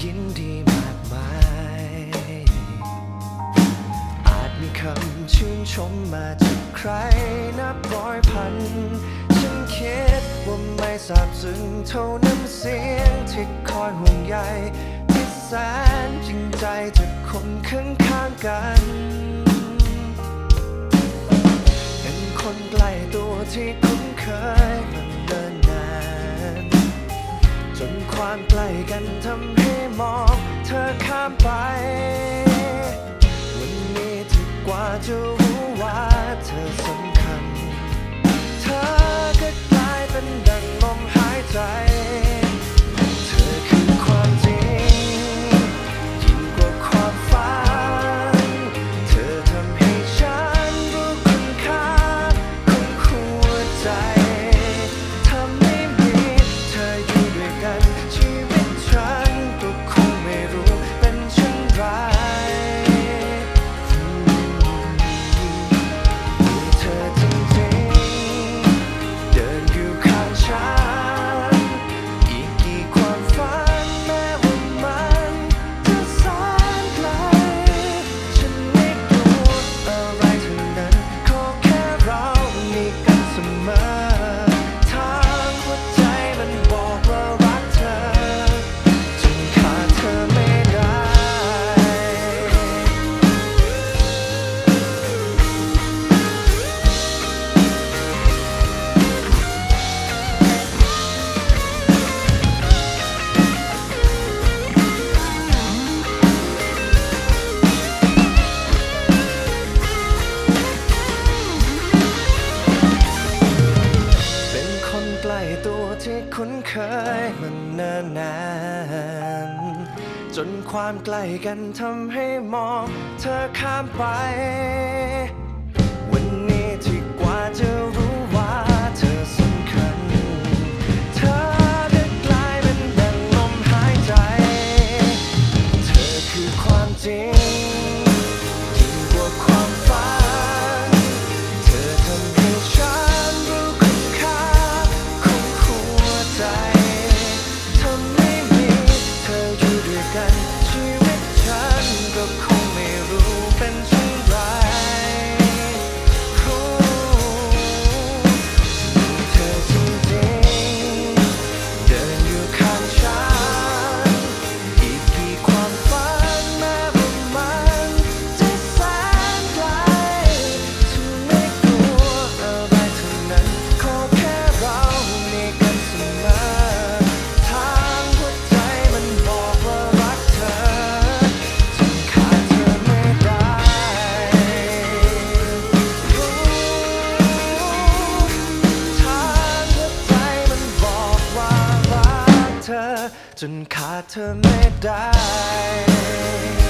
ยินดีมากมาย อาจมีคำชื่นชมมาจากใครนับร้อยพัน ฉันคิดว่าไม่สาบซึ้งเท่าน้ำเสียงที่คอยห่วงใยที่แสนจริงใจจากคนข้างข้างกัน เป็นคนใกล้ตัวที่คุ้นเคย ความใกล้กันทำให้มองเธอข้ามไป วันนี้ถึงกว่าจะ คุ้นเคยมันเนิ่นนานจนความใกล้กันทำให้มองเธอข้ามไป จนขาดเธอไม่ได้